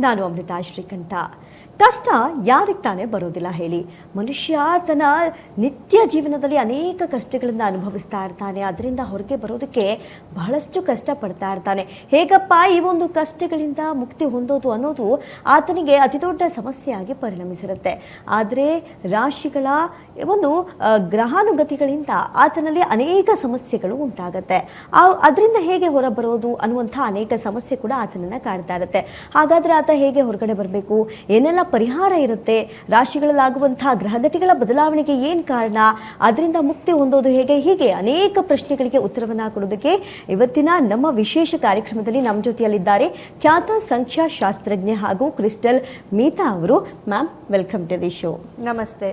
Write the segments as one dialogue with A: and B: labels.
A: ನಾನು ಅಮೃತ ಶ್ರೀಕಂಠ. ಕಷ್ಟ ಯಾರಿಗೆ ತಾನೇ ಬರೋದಿಲ್ಲ ಹೇಳಿ. ಮನುಷ್ಯ ತನ್ನ ನಿತ್ಯ ಜೀವನದಲ್ಲಿ ಅನೇಕ ಕಷ್ಟಗಳನ್ನು ಅನುಭವಿಸ್ತಾ ಇರ್ತಾನೆ. ಅದರಿಂದ ಹೊರಗೆ ಬರೋದಕ್ಕೆ ಬಹಳಷ್ಟು ಕಷ್ಟ ಪಡ್ತಾ ಇರ್ತಾನೆ. ಹೇಗಪ್ಪ ಈ ಒಂದು ಕಷ್ಟಗಳಿಂದ ಮುಕ್ತಿ ಹೊಂದೋದು ಅನ್ನೋದು ಆತನಿಗೆ ಅತಿ ದೊಡ್ಡ ಸಮಸ್ಯೆಯಾಗಿ ಪರಿಣಮಿಸಿರುತ್ತೆ. ಆದರೆ ರಾಶಿಗಳ ಒಂದು ಗ್ರಹಾನುಗತಿಗಳಿಂದ ಆತನಲ್ಲಿ ಅನೇಕ ಸಮಸ್ಯೆಗಳು ಉಂಟಾಗತ್ತೆ. ಆ, ಅದರಿಂದ ಹೇಗೆ ಹೊರಬರೋದು ಅನ್ನುವಂಥ ಅನೇಕ ಸಮಸ್ಯೆ ಕೂಡ ಆತನನ್ನ ಕಾಡ್ತಾ ಇರುತ್ತೆ. ಹಾಗಾದ್ರೆ ಆತ ಹೇಗೆ ಹೊರಗಡೆ ಬರಬೇಕು? ಏನೆಲ್ಲ ಪರಿಹಾರ ಇರುತ್ತೆ. ರಾಶಿಗಳಲ್ಲಾಗುವಂತಹ ಗ್ರಹಗತಿಗಳ ಬದಲಾವಣೆಗೆ ಏನು ಕಾರಣ? ಅದರಿಂದ ಮುಕ್ತಿ ಹೊಂದೋದು ಹೇಗೆ? ಹೀಗೆ ಅನೇಕ ಪ್ರಶ್ನೆಗಳಿಗೆ ಉತ್ತರವನ್ನು ಕೊಡೋದಕ್ಕೆ ಇವತ್ತಿನ ನಮ್ಮ ವಿಶೇಷ ಕಾರ್ಯಕ್ರಮದಲ್ಲಿ ನಮ್ಮ ಜೊತೆಯಲ್ಲಿದ್ದಾರೆ ಖ್ಯಾತ ಸಂಖ್ಯಾಶಾಸ್ತ್ರಜ್ಞೆ ಹಾಗೂ ಕ್ರಿಸ್ಟಲ್ ಮೀತಾ ಅವರು. Ma'am welcome to the show.
B: ನಮಸ್ತೆ.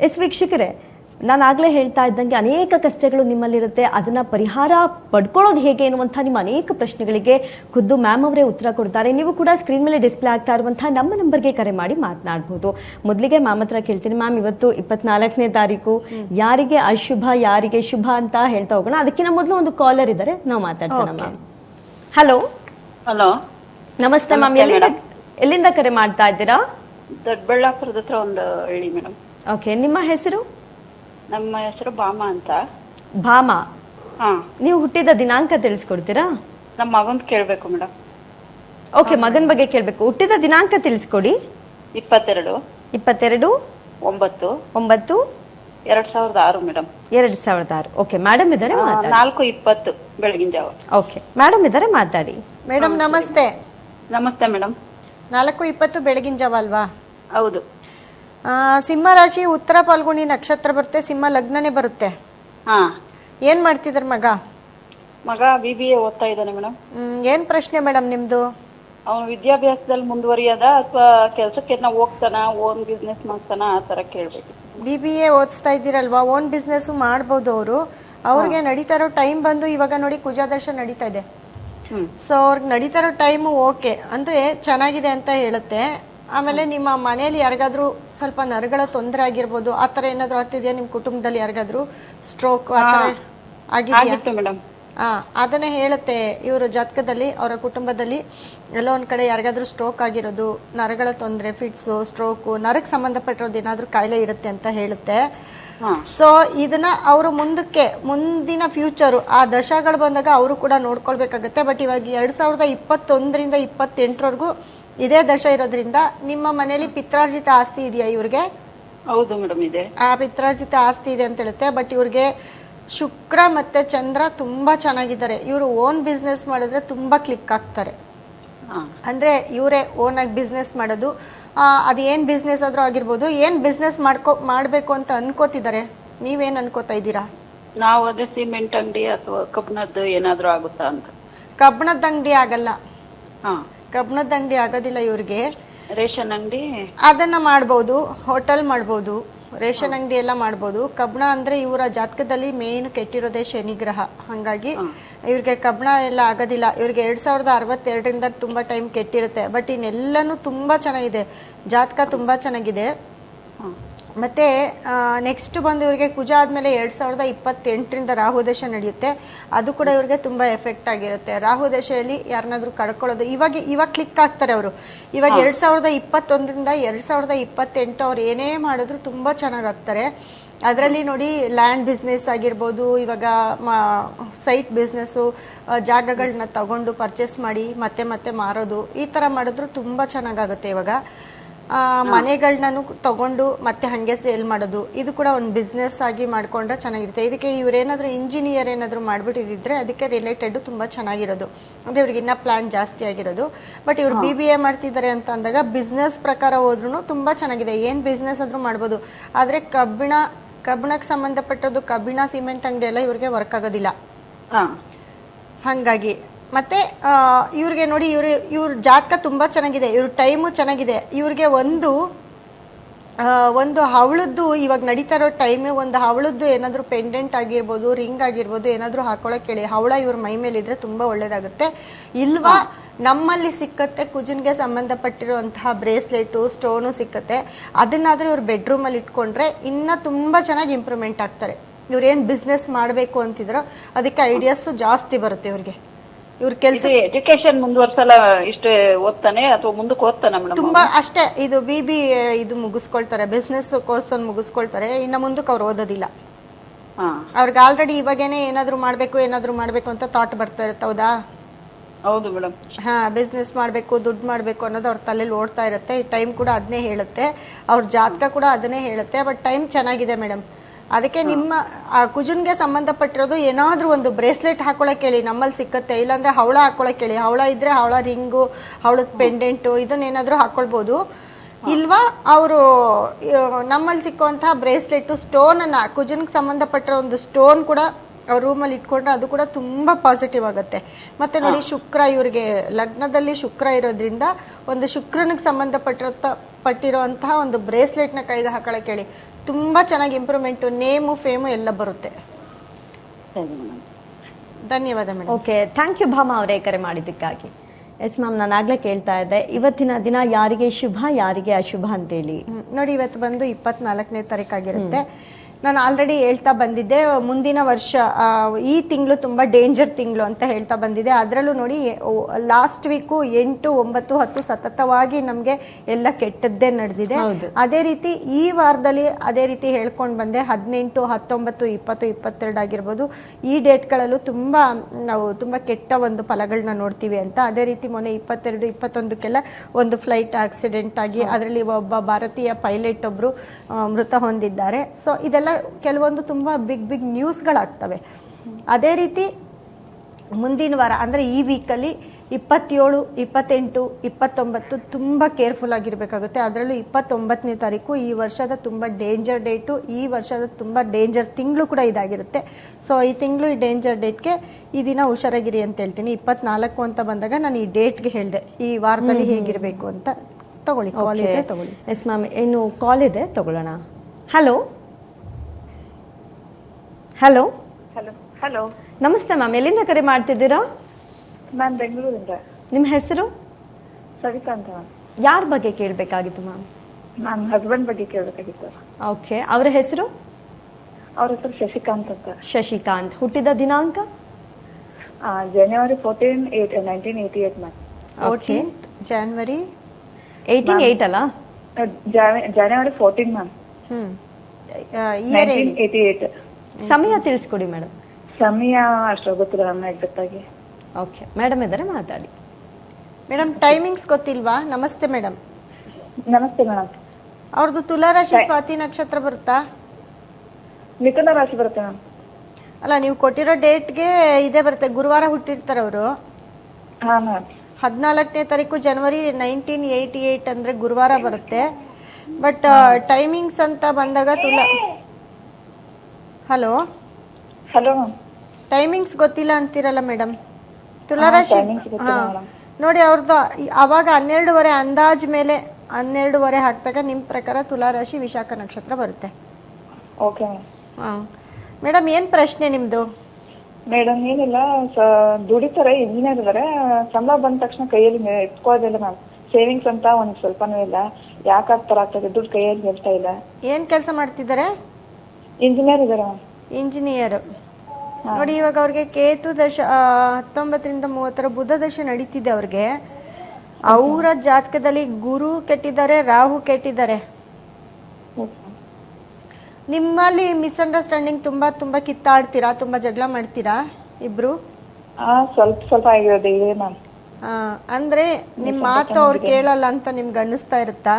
A: ಎಸ್ ವೀಕ್ಷಕರೇ ನಾನು ಆಗಲೇ ಹೇಳ್ತಾ ಇದ್ದಂಗೆ ಅನೇಕ ಕಷ್ಟಗಳು ನಿಮ್ಮಲ್ಲಿರುತ್ತೆ. ಅದನ್ನ ಪರಿಹಾರ ಪಡ್ಕೊಳ್ಳೋದು ಹೇಗೆ ಅನ್ನುವಂಥ ನಿಮ್ಮ ಅನೇಕ ಪ್ರಶ್ನೆಗಳಿಗೆ ಖುದ್ದು ಮ್ಯಾಮ್ ಅವರೇ ಉತ್ತರ ಕೊಡ್ತಾರೆ. ನೀವು ಕೂಡ ಸ್ಕ್ರೀನ್ ಮೇಲೆ ಡಿಸ್ಪ್ಲೇ ಆಗ್ತಾ ಇರುವಂಥ ನಮ್ಮ ನಂಬರ್ಗೆ ಕರೆ ಮಾಡಿ ಮಾತನಾಡ್ಬೋದು. ಮೊದಲಿಗೆ ಮ್ಯಾಮ್ ಹತ್ರ ಕೇಳ್ತೀನಿ ಮ್ಯಾಮ್ ಇವತ್ತು ಇಪ್ಪತ್ನಾಲ್ಕನೇ ತಾರೀಕು. ಯಾರಿಗೆ ಅಶುಭ ಯಾರಿಗೆ ಶುಭ ಅಂತ ಹೇಳ್ತಾ ಹೋಗೋಣ. ಅದಕ್ಕಿಂತ ಮೊದಲು ಒಂದು ಕಾಲರ್ ಇದ್ದಾರೆ ನಾವು ಮಾತಾಡ್ಸೋಣ ಮ್ಯಾಮ್. ಹಲೋ
C: ಹಲೋ
A: ನಮಸ್ತೆ ಮ್ಯಾಮ್. ಎಲ್ಲಿಂದ ಎಲ್ಲಿಂದ ಕರೆ ಮಾಡ್ತಾ ಇದ್ದೀರಾ?
C: ದೊಡ್ಡಬಳ್ಳಾಪುರದ ಹತ್ರ ಒಂದು ಹೇಳಿ ಮೇಡಮ್
A: ಓಕೆ ನಿಮ್ಮ ಹೆಸರು?
C: ನಮ್ಮ ಹೆಸರು ಭಾಮ ಅಂತ.
A: ಭಾಮ?
C: ಹಾ.
A: ನೀವು ಹುಟ್ಟಿದ ದಿನಾಂಕ ತಿಳಿಸ್ಕೊಡ್ತೀರಾ?
C: ನಮ್ಮ ಮಗನ್ ಕೇಳಬೇಕು ಮೇಡಮ್
A: ಓಕೆ ಮಗನ ಬಗ್ಗೆ ಕೇಳಬೇಕು. ಹುಟ್ಟಿದ ದಿನಾಂಕ ತಿಳಿಸ್ಕೊಡಿ.
C: ಇಪ್ಪತ್ತೆರಡು.
A: ಇಪ್ಪತ್ತೆರಡು
C: ಒಂಬತ್ತು.
A: ಒಂಬತ್ತು
C: ಎರಡ್ ಸಾವಿರದ ಆರು ಮೇಡಮ್
A: ಎರಡ್ ಸಾವಿರದ ಆರು. ಓಕೆ ಮೇಡಮ್ ಇದ್ದಾರೆ ಮಾತಾಡಿ.
C: ನಾಲ್ಕು ಇಪ್ಪತ್ತು ಬೆಳಗಿನ ಜಾವ.
A: ಓಕೆ ಮೇಡಮ್ ಇದ್ದಾರೆ ಮಾತಾಡಿ.
B: ಮೇಡಮ್ ನಮಸ್ತೆ.
C: ನಮಸ್ತೆ ಮೇಡಮ್
B: ನಾಲ್ಕು ಇಪ್ಪತ್ತು ಬೆಳಗಿನ ಜಾವ ಅಲ್ವಾ?
C: ಹೌದು.
B: ಸಿಂಹ ರಾಶಿ ಉತ್ತರ ಪಾಲ್ಗುಣಿ ನಕ್ಷತ್ರ ಬರುತ್ತೆ ಸಿಂಹ ಲಗ್ನನೇ ಬರುತ್ತೆ.
C: ಹಾ.
B: ಏನ್ ಮಾಡ್ತಿದ್ರ ಮಗ?
C: ಮಗ ಬಿ ಬಿ ಎ ಓದ್ತಾ ಇದ್ದಾನೆ ಮೇಡಮ್.
B: ಹ್ಮ್, ಏನ್ ಪ್ರಶ್ನೆ ಮೇಡಮ್ ನಿಮ್ದು?
C: ಅವನು ವಿದ್ಯಾಭ್ಯಾಸದಲ್ಲಿ ಮುಂದುವರಿಯದ ಅಥವಾ ಕೆಲಸಕ್ಕೆ ನಾವು ಹೋಗ್ತಾನ ಓನ್ ಬಿಸ್ನೆಸ್ ಮಾಡ್ತಾನ ಆ ತರ ಕೇಳ್ಬೇಕು.
B: ಬಿ ಬಿ ಎ ಓದಿಸ್ತಾ ಇದ್ದೀರಲ್ವಾ? ಓನ್ ಬಿಸ್ನೆಸ್ ಮಾಡ್ಬೋದು ಅವರು. ಅವ್ರಿಗೆ ನಡೀತಾ ಇರೋ ಟೈಮ್ ಬಂದು ಇವಾಗ ನೋಡಿ ಕುಜಾದರ್ಶ ನಡೀತಾ ಇದೆ.
C: ಹ್ಮ್.
B: ಸೊ ಅವ್ರಿಗೆ ನಡೀತಾ ಇರೋ ಟೈಮು ಓಕೆ. ಅಂದರೆ ಚೆನ್ನಾಗಿದೆ ಅಂತ ಹೇಳುತ್ತೆ. ಆಮೇಲೆ ನಿಮ್ಮ ಮನೆಯಲ್ಲಿ ಯಾರಿಗಾದ್ರೂ ಸ್ವಲ್ಪ ನರಗಳ ತೊಂದರೆ ಆಗಿರ್ಬೋದು ಆ ತರ ಏನಾದ್ರು ಆಗ್ತಿದ್ಯಾ? ನಿಮ್ಮ ಕುಟುಂಬದಲ್ಲಿ ಯಾರಿಗಾದ್ರೂ ಸ್ಟ್ರೋಕ್ ಆ ಥರ ಆಗಿದೆಯಾ?
C: ಆಗಿತ್ತು ಮೇಡಮ್.
B: ಆ ಅದನ್ನೇ ಹೇಳುತ್ತೆ ಇವರು ಜಾತಕದಲ್ಲಿ ಅವರ ಕುಟುಂಬದಲ್ಲಿ. ಎಲ್ಲೋ ಒಂದ್ ಕಡೆ ಯಾರಿಗಾದ್ರೂ ಸ್ಟ್ರೋಕ್ ಆಗಿರೋದು ನರಗಳ ತೊಂದರೆ ಫಿಟ್ಸು ಸ್ಟ್ರೋಕು ನರಕ್ಕೆ ಸಂಬಂಧಪಟ್ಟಿರೋದು ಏನಾದ್ರೂ ಕಾಯಿಲೆ ಇರುತ್ತೆ ಅಂತ ಹೇಳುತ್ತೆ.
C: ಹಾ.
B: ಸೊ ಇದನ್ನ ಅವರು ಮುಂದಕ್ಕೆ ಮುಂದಿನ ಫ್ಯೂಚರ್ ಆ ದಶಗಳು ಬಂದಾಗ ಅವರು ಕೂಡ ನೋಡ್ಕೊಳ್ಬೇಕಾಗತ್ತೆ. ಬಟ್ ಇವಾಗ ಎರಡ್ ಸಾವಿರದ ಇಪ್ಪತ್ತೊಂದರಿಂದ ಇಪ್ಪತ್ತೆಂಟರವರೆಗೂ ಇದೇ ದಶ ಇರೋದ್ರಿಂದ ನಿಮ್ಮ ಮನೇಲಿ ಪಿತ್ರಾರ್ಜಿತ ಆಸ್ತಿ ಇದೆಯಾ ಇವ್ರಿಗೆ?
C: ಹೌದು ಮೇಡಮ್ ಇದೆ.
B: ಆ ಪಿತ್ರಾರ್ಜಿತ ಆಸ್ತಿ ಇದೆ ಅಂತ ಹೇಳುತ್ತೆ ಬಟ್ ಇವ್ರಿಗೆ ಶುಕ್ರ ಮತ್ತೆ ಚಂದ್ರ ತುಂಬಾ ಚೆನ್ನಾಗಿದ್ದಾರೆ. ಇವರು ಓನ್ ಬಿಸ್ನೆಸ್ ಮಾಡಿದ್ರೆ ತುಂಬಾ ಕ್ಲಿಕ್ ಆಗ್ತಾರೆ. ಅಂದ್ರೆ ಇವರೇ ಓನ್ ಆಗಿ ಬಿಸ್ನೆಸ್ ಮಾಡೋದು. ಅದು ಏನ್ ಬಿಸ್ನೆಸ್ ಆದ್ರೂ ಆಗಿರ್ಬೋದು ಏನ್ ಬಿಸ್ನೆಸ್ ಮಾಡ್ಕೋ ಮಾಡಬೇಕು ಅಂತ ಅನ್ಕೋತಿದ್ದಾರೆ? ನೀವೇನ್ ಅನ್ಕೋತಾ ಇದ್ದೀರಾ?
C: ನಾವು ಅದೇ ಸಿಮೆಂಟ್ ಅಂಗಡಿ ಅಥವಾ ಕಬ್ಬಿಣದ್ದು ಏನಾದ್ರೂ ಆಗುತ್ತಾ ಅಂತ.
B: ಕಬ್ಬಣದ ಅಂಗಡಿ ಆಗಲ್ಲ.
C: ಹಾ.
B: ಕಬ್ಬಣದ ಅಂಗಡಿ ಆಗೋದಿಲ್ಲ ಇವ್ರಿಗೆ.
C: ರೇಷನ್ ಅಂಗಡಿ?
B: ಅದನ್ನ ಮಾಡ್ಬೋದು ಹೋಟೆಲ್ ಮಾಡ್ಬೋದು ರೇಷನ್ ಅಂಗಡಿ ಎಲ್ಲ ಮಾಡ್ಬೋದು. ಕಬ್ಬಣ ಅಂದ್ರೆ ಇವರ ಜಾತಕದಲ್ಲಿ ಮೇನ್ ಕೆಟ್ಟಿರೋದೇ ಶನಿಗ್ರಹ. ಹಂಗಾಗಿ ಇವ್ರಿಗೆ ಕಬ್ಬಣ ಎಲ್ಲ ಆಗೋದಿಲ್ಲ. ಇವ್ರಿಗೆ ಎರಡ್ ಸಾವಿರದ ಅರವತ್ತೆರಡರಿಂದ ತುಂಬಾ ಟೈಮ್ ಕೆಟ್ಟಿರುತ್ತೆ. ಬಟ್ ಇನ್ನೆಲ್ಲನೂ ತುಂಬಾ ಚೆನ್ನಾಗಿದೆ. ಜಾತಕ ತುಂಬಾ ಚೆನ್ನಾಗಿದೆ. ಮತ್ತೆ ನೆಕ್ಸ್ಟ್ ಬಂದು ಇವರಿಗೆ ಕುಜ ಆದಮೇಲೆ ಎರಡು ಸಾವಿರದ ಇಪ್ಪತ್ತೆಂಟರಿಂದ ರಾಹು ದಶ ನಡೆಯುತ್ತೆ. ಅದು ಕೂಡ ಇವ್ರಿಗೆ ತುಂಬ ಎಫೆಕ್ಟ್ ಆಗಿರುತ್ತೆ. ರಾಹು ದಶೆಯಲ್ಲಿ ಯಾರನ್ನಾದ್ರೂ ಕಳ್ಕೊಳ್ಳೋದು ಇವಾಗ ಇವಾಗ ಕ್ಲಿಕ್ ಆಗ್ತಾರೆ ಅವರು. ಇವಾಗ ಎರಡು ಸಾವಿರದ ಇಪ್ಪತ್ತೊಂದರಿಂದ ಎರಡು ಸಾವಿರದ ಇಪ್ಪತ್ತೆಂಟು ಅವ್ರು ಏನೇ ಮಾಡಿದ್ರು ತುಂಬ ಚೆನ್ನಾಗಾಗ್ತಾರೆ ಅದರಲ್ಲಿ ನೋಡಿ ಲ್ಯಾಂಡ್ ಬಿಸ್ನೆಸ್ ಆಗಿರ್ಬೋದು ಇವಾಗ ಸೈಟ್ ಬಿಸ್ನೆಸ್ಸು ಜಾಗಗಳನ್ನ ತಗೊಂಡು ಪರ್ಚೇಸ್ ಮಾಡಿ ಮತ್ತೆ ಮತ್ತೆ ಮಾರೋದು ಈ ಥರ ಮಾಡಿದ್ರು ತುಂಬ ಚೆನ್ನಾಗಾಗುತ್ತೆ ಇವಾಗ. ಆ, ಮನೆಗಳ್ನೂ ತಗೊಂಡು ಮತ್ತೆ ಹಂಗೆ ಸೇಲ್ ಮಾಡೋದು. ಇದು ಕೂಡ ಒಂದು ಬಿಸ್ನೆಸ್ ಆಗಿ ಮಾಡ್ಕೊಂಡ್ರೆ ಚೆನ್ನಾಗಿರುತ್ತೆ. ಇದಕ್ಕೆ ಇವರೇನಾದ್ರೂ ಇಂಜಿನಿಯರ್ ಏನಾದರೂ ಮಾಡ್ಬಿಟ್ಟಿದ್ರೆ ಅದಕ್ಕೆ ರಿಲೇಟೆಡ್ ತುಂಬಾ ಚೆನ್ನಾಗಿರೋದು. ಅಂದ್ರೆ ಇವ್ರಿಗೆ ಇನ್ನ ಪ್ಲಾನ್ ಜಾಸ್ತಿ ಆಗಿರೋದು. ಬಟ್ ಇವ್ರು ಬಿ ಬಿ ಎ ಮಾಡ್ತಿದ್ದಾರೆ ಅಂತ ಅಂದಾಗ ಬಿಸ್ನೆಸ್ ಪ್ರಕಾರ ಹೋದ್ರೂ ತುಂಬಾ ಚೆನ್ನಾಗಿದೆ. ಏನು ಬಿಸ್ನೆಸ್ ಆದ್ರೂ ಮಾಡ್ಬೋದು. ಆದ್ರೆ ಕಬ್ಬಿಣ ಕಬ್ಬಿಣಕ್ಕೆ ಸಂಬಂಧಪಟ್ಟದ್ದು ಕಬ್ಬಿಣ ಸಿಮೆಂಟ್ ಅಂಗಡಿ ಎಲ್ಲ ಇವ್ರಿಗೆ ವರ್ಕ್ ಆಗೋದಿಲ್ಲ. ಹಂಗಾಗಿ. ಮತ್ತೆ ಇವ್ರಿಗೆ ನೋಡಿ ಇವ್ರ ಇವ್ರ ಜಾತಕ ತುಂಬ ಚೆನ್ನಾಗಿದೆ ಇವ್ರ ಟೈಮು ಚೆನ್ನಾಗಿದೆ. ಇವ್ರಿಗೆ ಒಂದು ಒಂದು ಹವಳದ್ದು ಇವಾಗ ನಡೀತಾ ಇರೋ ಟೈಮ್ ಒಂದು ಹವಳದ್ದು ಏನಾದರೂ ಪೆಂಡೆಂಟ್ ಆಗಿರ್ಬೋದು ರಿಂಗ್ ಆಗಿರ್ಬೋದು ಏನಾದರೂ ಹಾಕೊಳ್ಳೋಕೆ ಹೇಳಿ ಹವಳ ಇವ್ರ ಮೈ ಮೇಲೆ ಇದ್ರೆ ತುಂಬಾ ಒಳ್ಳೇದಾಗುತ್ತೆ. ಇಲ್ವಾ ನಮ್ಮಲ್ಲಿ ಸಿಕ್ಕತ್ತೆ ಕುಜನ್ಗೆ ಸಂಬಂಧಪಟ್ಟಿರುವಂತಹ ಬ್ರೇಸ್ಲೆಟು ಸ್ಟೋನು ಸಿಕ್ಕತ್ತೆ. ಅದನ್ನಾದರೂ ಇವ್ರ ಬೆಡ್ರೂಮಲ್ಲಿ ಇಟ್ಕೊಂಡ್ರೆ ಇನ್ನೂ ತುಂಬ ಚೆನ್ನಾಗಿ ಇಂಪ್ರೂವ್ಮೆಂಟ್ ಆಗ್ತಾರೆ. ಇವ್ರೇನ್ ಬಿಸ್ನೆಸ್ ಮಾಡಬೇಕು ಅಂತಿದ್ರೋ ಅದಕ್ಕೆ ಐಡಿಯಾಸು ಜಾಸ್ತಿ ಬರುತ್ತೆ ಇವ್ರಿಗೆ. ಇವ್ರ ಕೆಲಸ
C: ಎಜುಕೇಶನ್ ಮುಂದುವರ್ಸಲ್ಲ ಇಷ್ಟೇ ಓದ್ತಾನೆ ಅಥವಾ ಮುಂದಕ್ಕೆ ಓದ್ತಾನೆ ಮೇಡಮ್
B: ತುಂಬಾ ಅಷ್ಟೇ ಇದು ಬಿ ಬಿ ಇದು ಮುಗಿಸ್ಕೊಳ್ತಾರೆ ಬಿಸ್ನೆಸ್ ಕೋರ್ಸ್ ಒಂದು ಮುಗಿಸ್ಕೊಳ್ತಾರೆ ಇನ್ನು ಮುಂದಕ್ಕೆ ಅವ್ರು ಓದೋದಿಲ್ಲ. ಅವ್ರಿಗೆ ಆಲ್ರೆಡಿ ಇವಾಗೇನೆ ಏನಾದ್ರು ಮಾಡಬೇಕು ಏನಾದ್ರು ಮಾಡಬೇಕು ಅಂತ ಥಾಟ್ ಬರ್ತಾ ಇರುತ್ತೆ ಹೌದಾ?
C: ಹೌದು ಮೇಡಮ್.
B: ಹಾ ಬಿಸ್ನೆಸ್ ಮಾಡಬೇಕು ದುಡ್ಡು ಮಾಡಬೇಕು ಅನ್ನೋದು ಅವ್ರ ತಲೆಯಲ್ಲಿ ಓಡ್ತಾ ಇರುತ್ತೆ ಈ ಟೈಮ್ ಕೂಡ ಅದನ್ನೇ ಹೇಳುತ್ತೆ. ಅವ್ರ ಜಾತಕ ಕೂಡ ಅದನ್ನೇ ಹೇಳುತ್ತೆ ಬಟ್ ಟೈಮ್ ಚೆನ್ನಾಗಿದೆ ಮೇಡಮ್. ಅದಕ್ಕೆ ನಿಮ್ಮ ಆ ಕುಜುನ್ಗೆ ಸಂಬಂಧಪಟ್ಟಿರೋದು ಏನಾದ್ರೂ ಒಂದು ಬ್ರೇಸ್ಲೆಟ್ ಹಾಕೊಳಕ್ ಹೇಳಿ ನಮ್ಮಲ್ಲಿ ಸಿಕ್ಕತ್ತೆ ಇಲ್ಲಾಂದ್ರೆ ಹವಳ ಹಾಕೊಳಕ್ ಹೇಳಿ ಹವಳ ಇದ್ರೆ ಹವಳ ರಿಂಗು ಹವಳದ ಪೆಂಡೆಂಟು ಇದನ್ನೇನಾದ್ರೂ ಹಾಕೊಳ್ಬೋದು. ಇಲ್ವಾ ಅವರು ನಮ್ಮಲ್ಲಿ ಸಿಕ್ಕುವಂತಹ ಬ್ರೇಸ್ಲೆಟ್ ಸ್ಟೋನ್ ಅನ್ನ ಕುಜನ್ಗೆ ಸಂಬಂಧಪಟ್ಟಿರೋ ಒಂದು ಸ್ಟೋನ್ ಕೂಡ ಅವ್ರ ರೂಮಲ್ಲಿ ಇಟ್ಕೊಂಡ್ರೆ ಅದು ಕೂಡ ತುಂಬಾ ಪಾಸಿಟಿವ್ ಆಗುತ್ತೆ. ಮತ್ತೆ ನೋಡಿ ಶುಕ್ರ ಇವರಿಗೆ ಲಗ್ನದಲ್ಲಿ ಶುಕ್ರ ಇರೋದ್ರಿಂದ ಒಂದು ಶುಕ್ರನಿಗೆ ಸಂಬಂಧಪಟ್ಟಿರೋ ಪಟ್ಟಿರುವಂತಹ ಒಂದು ಬ್ರೇಸ್ಲೆಟ್ನ ಕೈಗೆ ಹಾಕೊಳ್ಳಕ್ಕೆ ಹೇಳಿ ತುಂಬಾ ಚೆನ್ನಾಗಿ ಇಂಪ್ರೂವ್ಮೆಂಟ್ ನೇಮು ಫೇಮು ಎಲ್ಲ ಬರುತ್ತೆ. ಧನ್ಯವಾದ madam
A: okay thank you Bhama ಅವರೇ ಕರೆ ಮಾಡಿದ್ದಕ್ಕಾಗಿ. ಎಸ್ ಮ್ಯಾಮ್ ನಾನು ಆಗ್ಲೇ ಕೇಳ್ತಾ ಇದ್ದೆ ಇವತ್ತಿನ ದಿನ ಯಾರಿಗೆ ಶುಭ ಯಾರಿಗೆ ಅಶುಭ ಅಂತೇಳಿ.
B: ನೋಡಿ ಇವತ್ತು ಬಂದು ಇಪ್ಪತ್ನಾಲ್ಕನೇ ತಾರೀಕಾಗಿರುತ್ತೆ ನಾನು ಆಲ್ರೆಡಿ ಹೇಳ್ತಾ ಬಂದಿದ್ದೆ ಮುಂದಿನ ವರ್ಷ ಈ ತಿಂಗಳು ತುಂಬ ಡೇಂಜರ್ ತಿಂಗಳು ಅಂತ ಹೇಳ್ತಾ ಬಂದಿದ್ದೆ. ಅದರಲ್ಲೂ ನೋಡಿ ಲಾಸ್ಟ್ ವೀಕು ಎಂಟು ಒಂಬತ್ತು ಹತ್ತು ಸತತವಾಗಿ ನಮಗೆ ಎಲ್ಲ ಕೆಟ್ಟದ್ದೇ ನಡೆದಿದೆ. ಅದೇ ರೀತಿ ಈ ವಾರದಲ್ಲಿ ಅದೇ ರೀತಿ ಹೇಳ್ಕೊಂಡು ಬಂದೆ ಹದಿನೆಂಟು ಹತ್ತೊಂಬತ್ತು ಇಪ್ಪತ್ತು ಇಪ್ಪತ್ತೆರಡು ಆಗಿರ್ಬೋದು ಈ ಡೇಟ್ಗಳಲ್ಲೂ ತುಂಬ ನಾವು ತುಂಬ ಕೆಟ್ಟ ಒಂದು ಫಲಗಳನ್ನ ನೋಡ್ತೀವಿ ಅಂತ. ಅದೇ ರೀತಿ ಮೊನ್ನೆ ಇಪ್ಪತ್ತೆರಡು ಇಪ್ಪತ್ತೊಂದಕ್ಕೆಲ್ಲ ಒಂದು ಫ್ಲೈಟ್ ಆಕ್ಸಿಡೆಂಟ್ ಆಗಿ ಅದರಲ್ಲಿ ಒಬ್ಬ ಭಾರತೀಯ ಪೈಲಟ್ ಒಬ್ಬರು ಮೃತ ಹೊಂದಿದ್ದಾರೆ. ಸೊ ಇದೆಲ್ಲ ಕೆಲವೊಂದು ತುಂಬ ಬಿಗ್ ಬಿಗ್ ನ್ಯೂಸ್ಗಳಾಗ್ತವೆ ಅದೇ ರೀತಿ ಮುಂದಿನ ವಾರ ಅಂದರೆ ಈ ವೀಕಲ್ಲಿ ಇಪ್ಪತ್ತೇಳು ಇಪ್ಪತ್ತೆಂಟು ಇಪ್ಪತ್ತೊಂಬತ್ತು ತುಂಬ ಕೇರ್ಫುಲ್ ಆಗಿರಬೇಕಾಗುತ್ತೆ. ಅದರಲ್ಲೂ ಇಪ್ಪತ್ತೊಂಬತ್ತನೇ ತಾರೀಕು ಈ ವರ್ಷದ ತುಂಬ ಡೇಂಜರ್ ಡೇಟು ಈ ವರ್ಷದ ತುಂಬ ಡೇಂಜರ್ ತಿಂಗಳು ಕೂಡ ಇದಾಗಿರುತ್ತೆ. ಸೊ ಈ ತಿಂಗಳು ಈ ಡೇಂಜರ್ ಡೇಟ್ಗೆ ಈ ದಿನ ಹುಷಾರಾಗಿರಿ ಅಂತ ಹೇಳ್ತೀನಿ. ಇಪ್ಪತ್ನಾಲ್ಕು ಅಂತ ಬಂದಾಗ ನಾನು ಈ ಡೇಟ್ಗೆ ಹೇಳಿದೆ. ಈ ವಾರದಲ್ಲಿ ಹೇಗಿರಬೇಕು ಅಂತ ತಗೊಳ್ಳಿ. ಕಾಲ್ ತಗೊಳ್ಳಿ.
A: ಎಸ್ ಮ್ಯಾಮ್ ಏನು ಕಾಲ್ ಇದೆ ತಗೊಳ್ಳೋಣ. ಹಲೋ ಹಲೋ
C: ಹಲೋ ಹಲೋ
A: ನಮಸ್ತೆ ಮ್ಯಾಮ್ ಎಲ್ಲಿಂದ ಕರೆ ಮಾಡ್ತಿದ್ದೀರಾ?
C: ನಾನು ಬೆಂಗಳೂರಿಂದ.
A: ನಿಮ್ಮ ಹೆಸರು?
C: ಸವಿತಾ ಅಂತ
A: ಯಾರ ಬಗ್ಗೆ ಕೇಳಬೇಕಾಗಿತ್ತು ಮ್ಯಾಮ್?
C: ನನ್ನ ಹಸ್ಬೆಂಡ್ ಬಗ್ಗೆ ಕೇಳಬೇಕಾಗಿತ್ತು.
A: ಓಕೆ ಅವರ ಹೆಸರು?
C: ಅವರ ಹೆಸರು ಶಶಿಕಾಂತ್ ಅಂತ.
A: ಶಶಿಕಾಂತ್. ಹುಟ್ಟಿದ ದಿನಾಂಕ?
C: January fourteen eight nineteen eighty eight ma'am.
B: Okay. January
A: eighteen eight ಅಲ್ಲ?
C: January fourteen ma'am.
B: Hmm. Year
C: nineteen eighty eight
A: ಸಮಯ ತಿಳಿಸ್ಕೊಡಿ ಮೇಡಮ್.
C: ಸಮಯ ಅಷ್ಟು ಗೊತ್ತಿಲ್ಲ ಮ್ಯಾಮ್ ಎಕ್ಸಾಕ್ಟ್ ಆಗಿ
A: ಓಕೆ ಮೇಡಮ್ ಇದ್ದಾರೆ ಮಾತಾಡಿ.
B: ಮೇಡಮ್ ಟೈಮಿಂಗ್ಸ್ ಗೊತ್ತಿಲ್ವಾ? ನಮಸ್ತೆ ಮೇಡಮ್.
C: ನಮಸ್ತೆ ಮೇಡಮ್.
B: ಅವ್ರದ್ದು ತುಲಾರಾಶಿ ಸ್ವಾತಿ ನಕ್ಷತ್ರ ಬರುತ್ತಾ?
C: ಮಿಥುನ ರಾಶಿ ಬರುತ್ತೆ ಮ್ಯಾಮ್
B: ಅಲ್ಲ ನೀವು ಕೊಟ್ಟಿರೋ ಡೇಟ್ಗೆ ಇದೇ ಬರುತ್ತೆ. ಗುರುವಾರ ಹುಟ್ಟಿರ್ತಾರೆ ಅವರು.
C: ಹಾ ಮ್ಯಾಮ್
B: ಹದಿನಾಲ್ಕನೇ ತಾರೀಕು ಜನವರಿ ನೈನ್ಟೀನ್ ಏಯ್ಟಿ ಏಯ್ಟ್ ಅಂದರೆ ಗುರುವಾರ ಬರುತ್ತೆ. ಬಟ್ ಟೈಮಿಂಗ್ಸ್ ಅಂತ ಬಂದಾಗ ತುಲಾ ಹಲೋ?
C: ಹಲೋ.
B: ಟೈಮಿಂಗ್ಸ್ ಗೊತ್ತಿಲ್ಲ ಅಂತೀರಲ್ಲ ಮೇಡಮ್ ತುಲಾರಾಶಿ
C: timings ಗೊತ್ತಿಲ್ಲ
B: ಹಾ.
C: madam.
B: ನೋಡಿ ಅವ್ರದ್ದು ಅವಾಗ ಹನ್ನೆರಡುವರೆ ಅಂದಾಜ್ ಮೇಲೆ ಹನ್ನೆರಡುವರೆ ಹಾಕಿದಾಗ ನಿಮ್ಮ ಪ್ರಕಾರ ತುಲಾರಾಶಿ ವಿಶಾಖ ನಕ್ಷತ್ರ ಬರುತ್ತೆ.
C: ಓಕೆ ಮ್ಯಾಮ್
B: ಹಾಂ. ಮೇಡಮ್ ಏನು ಪ್ರಶ್ನೆ ನಿಮ್ಮದು
C: ಮೇಡಮ್ ಏನಿಲ್ಲ. ಸ- ದುಡಿತಾರೆ ಇಂಜಿನಿಯರ್ ಇದಾರೆ. ಸಂಬಳ ಬಂದ ತಕ್ಷಣ ಕೈಯಲ್ಲಿ ಇಟ್ಕೋದಿಲ್ಲ ಮ್ಯಾಮ್ ಸೇವಿಂಗ್ಸ್ ಅಂತ ಒಂದು ಸ್ವಲ್ಪನೂ ಇಲ್ಲ. ಯಾಕೆ ಆಗ್ತಾರ ಆಗ್ತದೆ ದುಡ್ಡು ಕೈಯಲ್ಲಿ ಹೇಳ್ತಾ ಇಲ್ಲ.
B: ಏನು ಕೆಲಸ ಮಾಡ್ತಿದ್ದಾರೆ?
C: ಇಂಜಿನಿಯರ್ ಇದಾರೆ
B: ಇಂಜಿನಿಯರ್ ನೋಡಿ ಇವಾಗ ಅವ್ರಿಗೆ ಕೇತು ದಶ ಹತ್ತೊಂಬತ್ತರಿಂದ ಮೂವತ್ತರ ಬುಧ ದಶ ನಡೀತಿದೆ ಅವ್ರಿಗೆ. ಅವರ ಜಾತಕದಲ್ಲಿ ಗುರು ಕೆಟ್ಟಿದ್ದಾರೆ ರಾಹು ಕೆಟ್ಟಿದ್ದಾರೆ. ನಿಮ್ಮಲ್ಲಿ ಮಿಸ್ಅಂಡರ್ಸ್ಟ್ಯಾಂಡಿಂಗ್ ತುಂಬಾ ತುಂಬಾ ಕಿತ್ತಾಡ್ತೀರಾ ತುಂಬಾ ಜಗಳ ಮಾಡ್ತೀರಾ ಇಬ್ರು?
C: ಸ್ವಲ್ಪ ಸ್ವಲ್ಪ ಆಗಿರೋದು ಇದೆ ಮ್ಯಾಮ್.
B: ಆ, ಅಂದ್ರೆ ನಿಮ್ ಮಾತು ಅವ್ರು ಕೇಳಲ್ಲ ಅಂತ ನಿಮ್ಗೆ ಅನ್ನಿಸ್ತಾ ಇರುತ್ತಾ?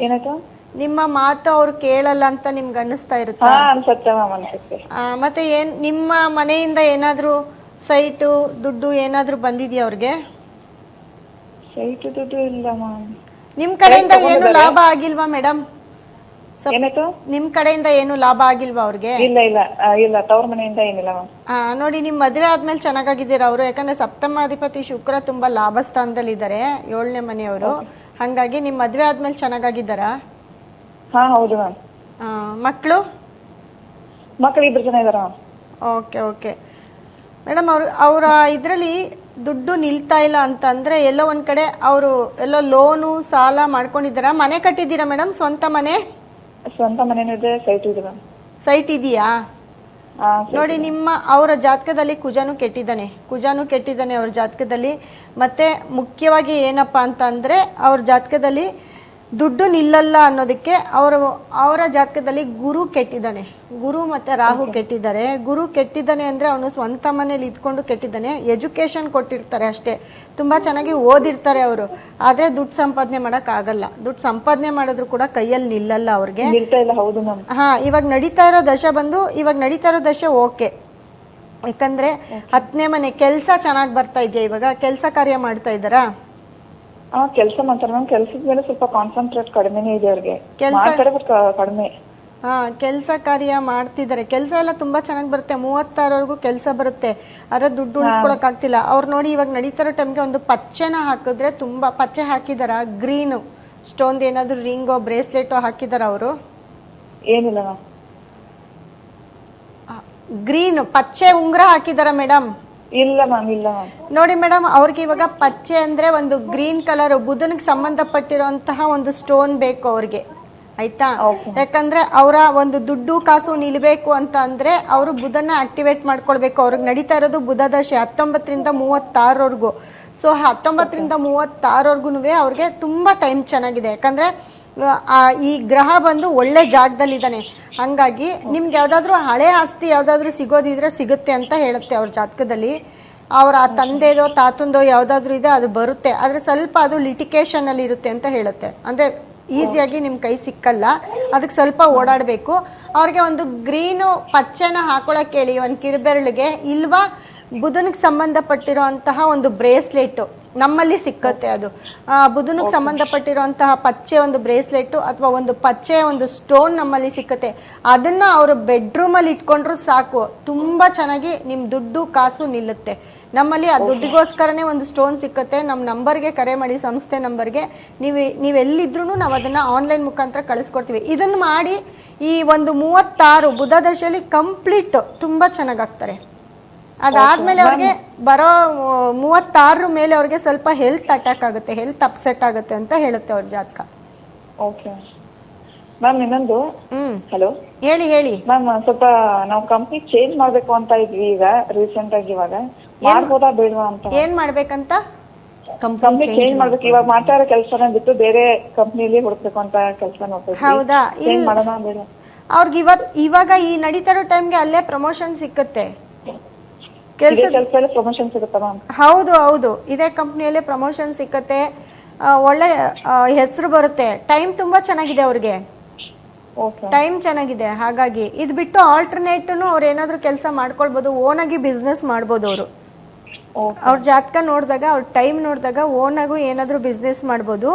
C: ಏನಾಯ್ತು
B: ನಿಮ್ಮ ಮಾತು ಅವ್ರು ಕೇಳಲ್ಲ ಅಂತ ನಿಮ್ಗೆ ಅನ್ನಿಸ್ತಾ ಇರುತ್ತಾ?
C: ಹಾ ಅನ್ಸತ್ತೆ ಮ್ಯಾಮ್ ಅನ್ಸುತ್ತೆ.
B: ಆ, ಮತ್ತೆ ಏನ್ ನಿಮ್ಮ ಮನೆಯಿಂದ ಏನಾದ್ರೂ ಸೈಟು ದುಡ್ಡು ಏನಾದ್ರೂ ಬಂದಿದ್ಯಾ ಅವ್ರಿಗೆ?
C: ಸೈಟ್ ದುಡ್ಡು ಇಲ್ಲ ಮ್ಯಾಮ್.
B: ನಿಮ್ ಕಡೆಯಿಂದ ಏನು ಲಾಭ ಆಗಿಲ್ವಾ ಮೇಡಮ್
C: ಏನಾಯ್ತು
B: ನಿಮ್ ಕಡೆಯಿಂದ ಏನು ಲಾಭ ಆಗಿಲ್ವಾ ಅವ್ರಿಗೆ?
C: ಇಲ್ಲ ಇಲ್ಲ ಆ, ಇಲ್ಲ ತವ್ರ ಮನೆಯಿಂದ ಏನಿಲ್ಲ ಮ್ಯಾಮ್.
B: ಆ, ನೋಡಿ ನಿಮ್ ಮದುವೆ ಆದ್ಮೇಲೆ ಚೆನ್ನಾಗಾಗಿದ್ದೀರಾ ಅವರು? ಯಾಕಂದ್ರೆ ಸಪ್ತಮಾಧಿಪತಿ ಶುಕ್ರ ತುಂಬಾ ಲಾಭ ಸ್ಥಾನದಲ್ಲಿ ಇದ್ದಾರೆ ಏಳನೇ ಮನೆಯವರು. ಹಂಗಾಗಿ ನಿಮ್ ಮದ್ವೆ ಆದ್ಮೇಲೆ ಚೆನ್ನಾಗಿದ್ದಾರಾ
C: ಹಾ ಹೌದು ಮ್ಯಾಮ್
B: ಮಕ್ಕಳು
C: ಮಕ್ಕಳು ಇಬ್ರು ಜನ ಇದಾರ
B: ಓಕೆ ಓಕೆ. ಮೇಡಮ್ ಅವ್ರು ಅವರ ಇದರಲ್ಲಿ ದುಡ್ಡು ನಿಲ್ತಾ ಇಲ್ಲ ಅಂತಂದ್ರೆ ಎಲ್ಲೋ ಒಂದ್ ಕಡೆ ಅವರು ಎಲ್ಲೋ ಲೋನು ಸಾಲ ಮಾಡ್ಕೊಂಡಿದ್ದೀರಾ? ಮನೆ ಕಟ್ಟಿದ್ದೀರಾ ಮೇಡಮ್ ಸ್ವಂತ ಮನೆ?
C: ಸ್ವಂತ ಮನೇನೂ ಇದೆ ಸೈಟ್ ಇದೆ ಮ್ಯಾಮ್
B: ಸೈಟ್ ಇದೆಯಾ?
C: ಹಾ
B: ನೋಡಿ ನಿಮ್ಮ ಅವರ ಜಾತಕದಲ್ಲಿ ಕುಜಾನು ಕೆಟ್ಟಿದ್ದಾನೆ. ಕುಜಾನು ಕೆಟ್ಟಿದ್ದಾನೆ ಅವ್ರ ಜಾತಕದಲ್ಲಿ. ಮತ್ತೆ ಮುಖ್ಯವಾಗಿ ಏನಪ್ಪ ಅಂತ ಅಂದ್ರೆ ಅವ್ರ ಜಾತಕದಲ್ಲಿ ದುಡ್ಡು ನಿಲ್ಲಲ್ಲ ಅನ್ನೋದಕ್ಕೆ ಅವರು ಅವರ ಜಾತಕದಲ್ಲಿ ಗುರು ಕೆಟ್ಟಿದ್ದಾನೆ. ಗುರು ಮತ್ತೆ ರಾಹು ಕೆಟ್ಟಿದ್ದಾರೆ. ಗುರು ಕೆಟ್ಟಿದ್ದಾನೆ ಅಂದ್ರೆ ಅವನು ಸ್ವಂತ ಮನೇಲಿ ಇದ್ಕೊಂಡು ಕೆಟ್ಟಿದ್ದಾನೆ. ಎಜುಕೇಶನ್ ಕೊಟ್ಟಿರ್ತಾರೆ ಅಷ್ಟೇ. ತುಂಬಾ ಚೆನ್ನಾಗಿ ಓದಿರ್ತಾರೆ ಅವರು. ಆದ್ರೆ ದುಡ್ಡು ಸಂಪಾದನೆ ಮಾಡಕ್ ಆಗಲ್ಲ. ದುಡ್ಡು ಸಂಪಾದನೆ ಮಾಡಿದ್ರು ಕೂಡ ಕೈಯಲ್ಲಿ ನಿಲ್ಲಲ್ಲ ಅವ್ರಿಗೆ. ಹಾ ಇವಾಗ ನಡೀತಾ ಇರೋ ದಶೆ ಬಂದು ಇವಾಗ ನಡೀತಾ ಇರೋ ದಶೆ ಓಕೆ. ಯಾಕಂದ್ರೆ ಹತ್ತನೇ ಮನೆ ಕೆಲಸ ಚೆನ್ನಾಗಿ ಬರ್ತಾ ಇದೆಯಾ ಇವಾಗ? ಕೆಲಸ ಕಾರ್ಯ ಮಾಡ್ತಾ ಇದ್ದಾರಾ?
C: ಹಾ ಕೆಲಸ ಮಾಡ್ತಾರೆ. ಮ್ಯಾಮ್ ಕೆಲಸದ ಮೇಲೆ ಸ್ವಲ್ಪ ಕಾನ್ಸಂಟ್ರೇಟ್ ಕಡಿಮೆನೇ ಇದೆ ಅವ್ರಿಗೆ.
B: ಕೆಲ್ಸ-
C: ಮಾಡ್ತಾರೆ ಬಟ್ ಕಡಿಮೆ.
B: ಹಾ ಕೆಲಸ ಕಾರ್ಯ ಮಾಡ್ತಿದ್ದಾರೆ. ಕೆಲಸ ಎಲ್ಲ ತುಂಬಾ ಚೆನ್ನಾಗಿ ಬರುತ್ತೆ. ಮೂವತ್ತಾರವರೆಗೂ ಕೆಲಸ ಬರುತ್ತೆ. ಅದ್ರ ದುಡ್ಡು ಉಳಿಸ್ಕೊಳಕ್ ಆಗ್ತಿಲ್ಲ. ಅವ್ರು ನೋಡಿ ಇವಾಗ ನಡೀತಾರೋ ಟೈಮ್ಗೆ ಒಂದು ಪಚ್ಚೆನ ಹಾಕಿದ್ರೆ ತುಂಬಾ ಪಚ್ಚೆ ಹಾಕಿದಾರ? ಗ್ರೀನ್. ಸ್ಟೋನ್ ಏನಾದ್ರು ರಿಂಗೋ ಬ್ರೇಸ್ಲೆಟೋ ಹಾಕಿದಾರ ಅವರು?
C: ಏನಿಲ್ಲ ಮ್ಯಾಮ್.
B: ಗ್ರೀನ್. ಪಚ್ಚೆ ಉಂಗುರ ಹಾಕಿದಾರ ಮೇಡಮ್?
C: ಇಲ್ಲ ಮ್ಯಾಮ್ ಇಲ್ಲ ಮ್ಯಾಮ್
B: ನೋಡಿ ಮೇಡಮ್ ಅವ್ರಿಗೆ ಇವಾಗ ಪಚ್ಚೆ ಅಂದ್ರೆ ಒಂದು ಗ್ರೀನ್ ಕಲರ್ ಬುಧನಿಗೆ ಸಂಬಂಧಪಟ್ಟಿರುವಂತಹ ಒಂದು ಸ್ಟೋನ್ ಬೇಕು ಅವ್ರಿಗೆ. ಆಯ್ತಾ? ಯಾಕಂದ್ರೆ ಅವರ ಒಂದು ದುಡ್ಡು ಕಾಸು ನಿಲ್ಬೇಕು ಅಂತ ಅಂದ್ರೆ ಅವರು ಬುಧನ ಆಕ್ಟಿವೇಟ್ ಮಾಡ್ಕೊಳ್ಬೇಕು. ಅವ್ರಿಗೆ ನಡೀತಾ ಇರೋದು ಬುಧ ದಶೆ ಹತ್ತೊಂಬತ್ತರಿಂದ ಮೂವತ್ತಾರವರೆಗೂ. ಸೊ ಹತ್ತೊಂಬತ್ತರಿಂದ ಮೂವತ್ತಾರವರೆಗೂ ಅವ್ರಿಗೆ ತುಂಬಾ ಟೈಮ್ ಚೆನ್ನಾಗಿದೆ. ಯಾಕಂದ್ರೆ ಆ, ಈ ಗ್ರಹ ಬಂದು ಒಳ್ಳೆ ಜಾಗದಲ್ಲಿದ್ದಾನೆ. ಹಂಗಾಗಿ ನಿಮ್ಗೆ ಯಾವ್ದಾದ್ರು ಹಳೆ ಆಸ್ತಿ ಯಾವ್ದಾದ್ರು ಸಿಗೋದಿದ್ರೆ ಸಿಗುತ್ತೆ ಅಂತ ಹೇಳುತ್ತೆ ಅವ್ರ ಜಾತಕದಲ್ಲಿ. ಅವ್ರ ಆ ತಂದೆದೋ ತಾತಂದೋ ಯಾವ್ದಾದ್ರು ಇದೆ, ಅದು ಬರುತ್ತೆ. ಆದ್ರೆ ಸ್ವಲ್ಪ ಅದು ಲಿಟಿಕೇಶನ್ ಅಲ್ಲಿ ಇರುತ್ತೆ ಅಂತ ಹೇಳುತ್ತೆ. ಅಂದ್ರೆ ಈಸಿಯಾಗಿ ನಿಮ್ ಕೈ ಸಿಕ್ಕಲ್ಲ, ಅದಕ್ಕೆ ಸ್ವಲ್ಪ ಓಡಾಡಬೇಕು. ಅವ್ರಿಗೆ ಒಂದು ಗ್ರೀನು ಪಚ್ಚೆನ ಹಾಕೊಳಕ್ ಹೇಳಿ, ಒಂದು ಕಿರುಬೆರಳಿಗೆ, ಇಲ್ವಾ ಬುಧನಿಗೆ ಸಂಬಂಧಪಟ್ಟಿರುವಂತಹ ಒಂದು ಬ್ರೇಸ್ಲೆಟ್. ನಮ್ಮಲ್ಲಿ ಸಿಕ್ಕತ್ತೆ ಅದು. ಬುಧನಿಗೆ ಸಂಬಂಧಪಟ್ಟಿರುವಂತಹ ಪಚ್ಚೆ ಒಂದು ಬ್ರೇಸ್ಲೆಟ್ ಅಥವಾ ಒಂದು ಪಚ್ಚೆ ಒಂದು ಸ್ಟೋನ್ ನಮ್ಮಲ್ಲಿ ಸಿಕ್ಕತ್ತೆ. ಅದನ್ನ ಅವರು ಬೆಡ್ರೂಮಲ್ಲಿ ಇಟ್ಕೊಂಡ್ರು ಸಾಕು. ತುಂಬಾ ಚೆನ್ನಾಗಿ ನಿಮ್ ದುಡ್ಡು ಕಾಸು ನಿಲ್ಲುತ್ತೆ. ನಮ್ಮಲ್ಲಿ ಆ ದುಡ್ಡಿಗೋಸ್ಕರನೇ ಒಂದು ಸ್ಟೋನ್ ಸಿಕ್ಕತ್ತೆ. ನಮ್ಮ ನಂಬರ್ಗೆ ಕರೆ ಮಾಡಿ ಸಂಸ್ಥೆ ನಂಬರ್ಗೆ. ನೀವು ನೀವು ಎಲ್ಲಿದ್ರು ನಾವು ಅದನ್ನ ಆನ್ಲೈನ್ ಮುಖಾಂತರ ಕಳಿಸ್ಕೊಡ್ತೀವಿ. ಇದನ್ನ ಮಾಡಿ ಈ ಒಂದು ಮೂವತ್ತಾರು ಬುಧ ದಶೆಯಲ್ಲಿ ಕಂಪ್ಲೀಟ್ ತುಂಬಾ ಚೆನ್ನಾಗಾಗ್ತಾರೆ ಅದಾದ್ಮೇಲೆ ಅವ್ರಿಗೆ ಬರೋ ಮೂವತ್ತಾರರ ಮೇಲೆ ಅವ್ರಿಗೆ ಸ್ವಲ್ಪ ಹೆಲ್ತ್ ಅಟ್ಯಾಕ್ ಆಗುತ್ತೆ ಹೆಲ್ತ್ ಅಪ್ಸೆಟ್ ಆಗುತ್ತೆ ಅಂತ ಹೇಳುತ್ತೆ ಅವ್ರ ಜಾತಕ.
C: ಓಕೆ. ಮ್ಯಾಮ್ ಇನ್ನೊಂದು.
B: ಹ್ಮ್.
C: ಹಲೋ
B: ಹೇಳಿ ಹೇಳಿ.
C: ಮ್ಯಾಮ್ ಸ್ವಲ್ಪ ನಾವು ಕಂಪ್ನಿ ಚೇಂಜ್ ಮಾಡ್ಬೇಕು ಅಂತ ಇದ್ವಿ ಈಗ ರೀಸೆಂಟ್ ಆಗಿ ಇವಾಗ. ಮಾಡ್ಬೋದಾ ಬೇಡವಾ ಅಂತ?
B: ಏನ್ ಮಾಡ್ಬೇಕಂತ?
C: ಕಂಪ್ನಿ ಚೇಂಜ್ ಮಾಡ್ಬೇಕು. ಇವಾಗ ಮಾಡ್ತಾ ಇರೋ ಕೆಲಸನ ಬಿಟ್ಟು ಬೇರೆ ಕಂಪ್ನಿಲಿ ಹುಡುಕ್ಬೇಕು ಅಂತ ಕೆಲಸ ನೋಡ್ತೀವಿ
B: ಹೌದಾ?
C: ಮಾಡೋಣ ಬೇಡ
B: ಅವ್ರಿಗೆ ಇವತ್ ಇವಾಗ ಈ ನಡೀತಾ ಇರೋ ಟೈಮ್ಗೆ ಅಲ್ಲೇ ಪ್ರಮೋಷನ್ ಸಿಕ್ಕತ್ತೆ. ಕೆಲ್ಸ
C: ಪ್ರಮೋಷನ್ ಸಿಗುತ್ತಾ ಮ್ಯಾಮ್
B: ಹೌದು ಹೌದು. ಇದೇ ಕಂಪ್ನಿಯಲ್ಲಿ ಪ್ರಮೋಷನ್ ಸಿಕ್ಕತ್ತೆ. ಒಳ್ಳೆ ಹೆಸರು ಬರುತ್ತೆ. ಟೈಮ್ ತುಂಬಾ ಚೆನ್ನಾಗಿದೆ ಅವ್ರಿಗೆ. ಟೈಮ್ ಚೆನ್ನಾಗಿದೆ ಹಾಗಾಗಿ. ಇದು ಬಿಟ್ಟು ಆಲ್ಟರ್ನೇಟ್ನು ಅವ್ರು ಏನಾದರೂ ಕೆಲಸ ಮಾಡ್ಕೊಳ್ಬೋದು ಓನಾಗಿ ಬಿಸ್ನೆಸ್ ಮಾಡ್ಬೋದು ಅವರು. ಅವ್ರ ಜಾತಕ ನೋಡಿದಾಗ ಅವ್ರ ಟೈಮ್ ನೋಡಿದಾಗ ಓನಾಗೂ ಏನಾದರೂ ಬಿಸ್ನೆಸ್ ಮಾಡ್ಬೋದು.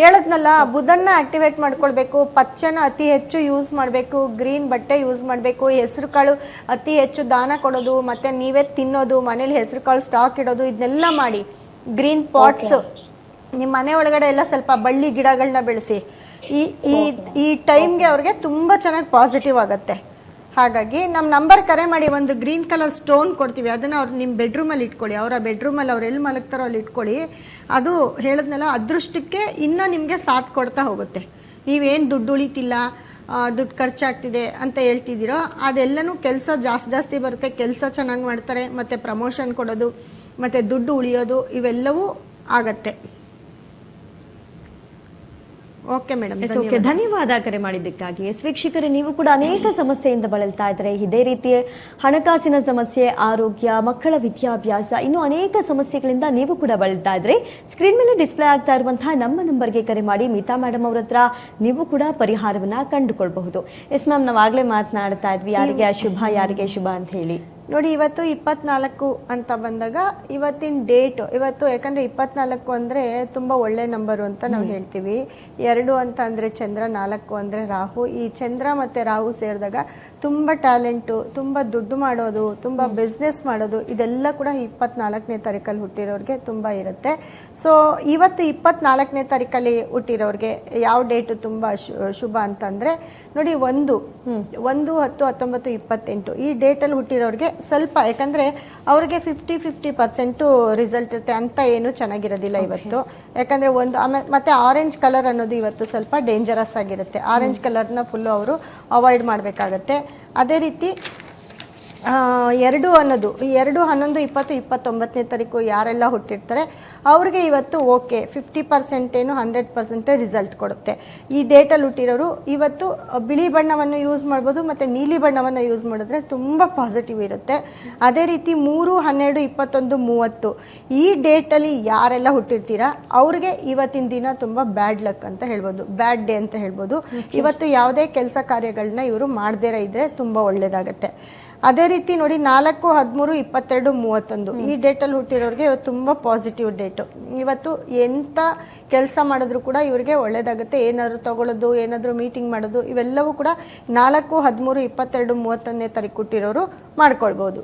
B: ಹೇಳದ್ನಲ್ಲ ಬುಧನ್ನ ಆಕ್ಟಿವೇಟ್ ಮಾಡ್ಕೊಳ್ಬೇಕು ಪಚ್ಚನ ಅತಿ ಹೆಚ್ಚು ಯೂಸ್ ಮಾಡಬೇಕು ಗ್ರೀನ್ ಬಟ್ಟೆ ಯೂಸ್ ಮಾಡಬೇಕು ಹೆಸರು ಕಾಳು ಅತಿ ಹೆಚ್ಚು ದಾನ ಕೊಡೋದು ಮತ್ತೆ ನೀವೇ ತಿನ್ನೋದು ಮನೇಲಿ ಹೆಸರು ಕಾಳು ಸ್ಟಾಕ್ ಇಡೋದು ಇದನ್ನೆಲ್ಲ ಮಾಡಿ ಗ್ರೀನ್ ಪಾಟ್ಸ್ ನಿಮ್ಮ ಮನೆ ಒಳಗಡೆ ಎಲ್ಲ ಸ್ವಲ್ಪ ಬಳ್ಳಿ ಗಿಡಗಳನ್ನ ಬೆಳೆಸಿ ಈ ಈ ಈ ಟೈಮ್ಗೆ ಅವ್ರಿಗೆ ತುಂಬ ಚೆನ್ನಾಗಿ ಪಾಸಿಟಿವ್ ಆಗುತ್ತೆ. ಹಾಗಾಗಿ ನಮ್ಮ ನಂಬರ್ ಕರೆ ಮಾಡಿ ಒಂದು ಗ್ರೀನ್ ಕಲರ್ ಸ್ಟೋನ್ ಕೊಡ್ತೀವಿ. ಅದನ್ನು ಅವ್ರು ನಿಮ್ಮ ಬೆಡ್ರೂಮಲ್ಲಿ ಇಟ್ಕೊಳ್ಳಿ. ಅವರ ಬೆಡ್ರೂಮಲ್ಲಿ ಅವ್ರು ಎಲ್ಲಿ ಮಲಗ್ತಾರೋ ಅಲ್ಲಿ ಇಟ್ಕೊಳ್ಳಿ. ಅದು ಹೇಳಿದ್ನಲ್ಲ, ಅದೃಷ್ಟಕ್ಕೆ ಇನ್ನೂ ನಿಮಗೆ ಸಾಥ್ ಕೊಡ್ತಾ ಹೋಗುತ್ತೆ. ನೀವೇನು ದುಡ್ಡು ಉಳಿತಿಲ್ಲ ದುಡ್ಡು ಖರ್ಚಾಗ್ತಿದೆ ಅಂತ ಹೇಳ್ತಿದ್ದೀರೋ, ಅದೆಲ್ಲನೂ ಕೆಲಸ ಜಾಸ್ತಿ ಜಾಸ್ತಿ ಬರುತ್ತೆ. ಕೆಲಸ ಚೆನ್ನಾಗಿ ಮಾಡ್ತಾರೆ, ಮತ್ತು ಪ್ರಮೋಷನ್ ಕೊಡೋದು, ಮತ್ತು ದುಡ್ಡು ಉಳಿಯೋದು, ಇವೆಲ್ಲವೂ ಆಗತ್ತೆ. ಓಕೆ ಮೇಡಮ್
A: ಎಸ್ ಓಕೆ ಧನ್ಯವಾದ. ಕರೆ ಮಾಡಿದ್ದಕ್ಕಾಗಿ. ಎಸ್ ವೀಕ್ಷಕರೇ ನೀವು ಕೂಡ ಅನೇಕ ಸಮಸ್ಯೆಯಿಂದ ಬಳಲ್ತಾ ಇದ್ರೆ ಇದೇ ರೀತಿ ಹಣಕಾಸಿನ ಸಮಸ್ಯೆ ಆರೋಗ್ಯ ಮಕ್ಕಳ ವಿದ್ಯಾಭ್ಯಾಸ ಇನ್ನು ಅನೇಕ ಸಮಸ್ಯೆಗಳಿಂದ ನೀವು ಕೂಡ ಬಳಲ್ತಾ ಇದ್ರೆ ಸ್ಕ್ರೀನ್ ಮೇಲೆ ಡಿಸ್ಪ್ಲೇ ಆಗ್ತಾ ಇರುವಂತಹ ನಮ್ಮ ನಂಬರ್ಗೆ ಕರೆ ಮಾಡಿ ಮಿತಾ ಮೇಡಮ್ ಅವ್ರ ಹತ್ರ ನೀವು ಕೂಡ ಪರಿಹಾರವನ್ನ ಕಂಡುಕೊಳ್ಬಹುದು. ಎಸ್ ಮ್ಯಾಮ್ ನಾವಾಗಲೇ ಮಾತನಾಡ್ತಾ ಇದ್ವಿ ಯಾರಿಗೆ ಅಶುಭ ಯಾರಿಗೆ ಶುಭ ಅಂತ ಹೇಳಿ.
B: ನೋಡಿ ಇವತ್ತು ಇಪ್ಪತ್ನಾಲ್ಕು ಅಂತ ಬಂದಾಗ ಇವತ್ತಿನ ಡೇಟ್ ಇವತ್ತು ಯಾಕಂದರೆ ಇಪ್ಪತ್ನಾಲ್ಕು ಅಂದರೆ ತುಂಬ ಒಳ್ಳೆ ನಂಬರು ಅಂತ ನಾವು ಹೇಳ್ತೀವಿ. ಎರಡು ಅಂತ ಅಂದರೆ ಚಂದ್ರ ನಾಲ್ಕು ಅಂದರೆ ರಾಹು. ಈ ಚಂದ್ರ ಮತ್ತು ರಾಹು ಸೇರಿದಾಗ ತುಂಬ ಟ್ಯಾಲೆಂಟು ತುಂಬ ದುಡ್ಡು ಮಾಡೋದು ತುಂಬ ಬಿಸ್ನೆಸ್ ಮಾಡೋದು ಇದೆಲ್ಲ ಕೂಡ ಇಪ್ಪತ್ನಾಲ್ಕನೇ ತಾರೀಕಲ್ಲಿ ಹುಟ್ಟಿರೋರಿಗೆ ತುಂಬ ಇರುತ್ತೆ. ಸೊ ಇವತ್ತು ಇಪ್ಪತ್ನಾಲ್ಕನೇ ತಾರೀಕಲ್ಲಿ ಹುಟ್ಟಿರೋರಿಗೆ ಯಾವ ಡೇಟು ತುಂಬ ಶು- ಶುಭ ಅಂತಂದರೆ ನೋಡಿ ಒಂದು ಒಂದು ಹತ್ತು ಹತ್ತೊಂಬತ್ತು ಇಪ್ಪತ್ತೆಂಟು ಈ ಡೇಟಲ್ಲಿ ಹುಟ್ಟಿರೋರಿಗೆ ಸ್ವಲ್ಪ ಯಾಕಂದ್ರೆ ಅವ್ರಿಗೆ ಫಿಫ್ಟಿ ಫಿಫ್ಟಿ ಪರ್ಸೆಂಟು ರಿಸಲ್ಟ್ ಇರುತ್ತೆ ಅಂತ ಏನು ಚೆನ್ನಾಗಿರೋದಿಲ್ಲ ಇವತ್ತು. ಯಾಕಂದ್ರೆ ಒಂದು ಆಮೇಲೆ ಮತ್ತೆ ಆರೆಂಜ್ ಕಲರ್ ಅನ್ನೋದು ಇವತ್ತು ಸ್ವಲ್ಪ ಡೇಂಜರಸ್ ಆಗಿರುತ್ತೆ. ಆರೆಂಜ್ ಕಲರ್ನ ಫುಲ್ಲು ಅವರು ಅವಾಯ್ಡ್ ಮಾಡಬೇಕಾಗತ್ತೆ. ಅದೇ ರೀತಿ ಎರಡು ಅನ್ನೋದು ಎರಡು ಹನ್ನೊಂದು ಇಪ್ಪತ್ತು ಇಪ್ಪತ್ತೊಂಬತ್ತನೇ ತಾರೀಕು ಯಾರೆಲ್ಲ ಹುಟ್ಟಿರ್ತಾರೆ ಅವ್ರಿಗೆ ಇವತ್ತು ಓಕೆ ಫಿಫ್ಟಿ ಪರ್ಸೆಂಟ್ ಏನು ಹಂಡ್ರೆಡ್ ಪರ್ಸೆಂಟೇ ರಿಸಲ್ಟ್ ಕೊಡುತ್ತೆ. ಈ ಡೇಟಲ್ಲಿ ಹುಟ್ಟಿರೋರು ಇವತ್ತು ಬಿಳಿ ಬಣ್ಣವನ್ನು ಯೂಸ್ ಮಾಡ್ಬೋದು ಮತ್ತು ನೀಲಿ ಬಣ್ಣವನ್ನು ಯೂಸ್ ಮಾಡಿದ್ರೆ ತುಂಬ ಪಾಸಿಟಿವ್ ಇರುತ್ತೆ. ಅದೇ ರೀತಿ ಮೂರು ಹನ್ನೆರಡು ಇಪ್ಪತ್ತೊಂದು ಮೂವತ್ತು ಈ ಡೇಟಲ್ಲಿ ಯಾರೆಲ್ಲ ಹುಟ್ಟಿರ್ತೀರಾ ಅವ್ರಿಗೆ ಇವತ್ತಿನ ದಿನ ತುಂಬ ಬ್ಯಾಡ್ ಲಕ್ ಅಂತ ಹೇಳ್ಬೋದು ಬ್ಯಾಡ್ ಡೇ ಅಂತ ಹೇಳ್ಬೋದು. ಇವತ್ತು ಯಾವುದೇ ಕೆಲಸ ಕಾರ್ಯಗಳನ್ನ ಇವರು ಮಾಡದೇ ಇದ್ದರೆ ತುಂಬ ಒಳ್ಳೆಯದಾಗತ್ತೆ ಅದೇ ರೀತಿ ನೋಡಿ ನಾಲ್ಕು, ಹದಿಮೂರು, ಇಪ್ಪತ್ತೆರಡು, ಮೂವತ್ತೊಂದು. ಈ ಡೇಟಲ್ಲಿ ಹುಟ್ಟಿರೋರಿಗೆ ಇವತ್ತು ತುಂಬ ಪಾಸಿಟಿವ್ ಡೇಟು ಇವತ್ತು ಎಂಥ ಕೆಲಸ ಮಾಡಿದ್ರು ಕೂಡ ಇವರಿಗೆ ಒಳ್ಳೆಯದಾಗುತ್ತೆ ಏನಾದರೂ ತಗೊಳ್ಳೋದು ಏನಾದರೂ ಮೀಟಿಂಗ್ ಮಾಡೋದು, ಇವೆಲ್ಲವೂ ಕೂಡ ನಾಲ್ಕು, ಹದಿಮೂರು, ಇಪ್ಪತ್ತೆರಡು, ಮೂವತ್ತೊಂದನೇ ತಾರೀಕು ಹುಟ್ಟಿರೋರು ಮಾಡ್ಕೊಳ್ಬೋದು.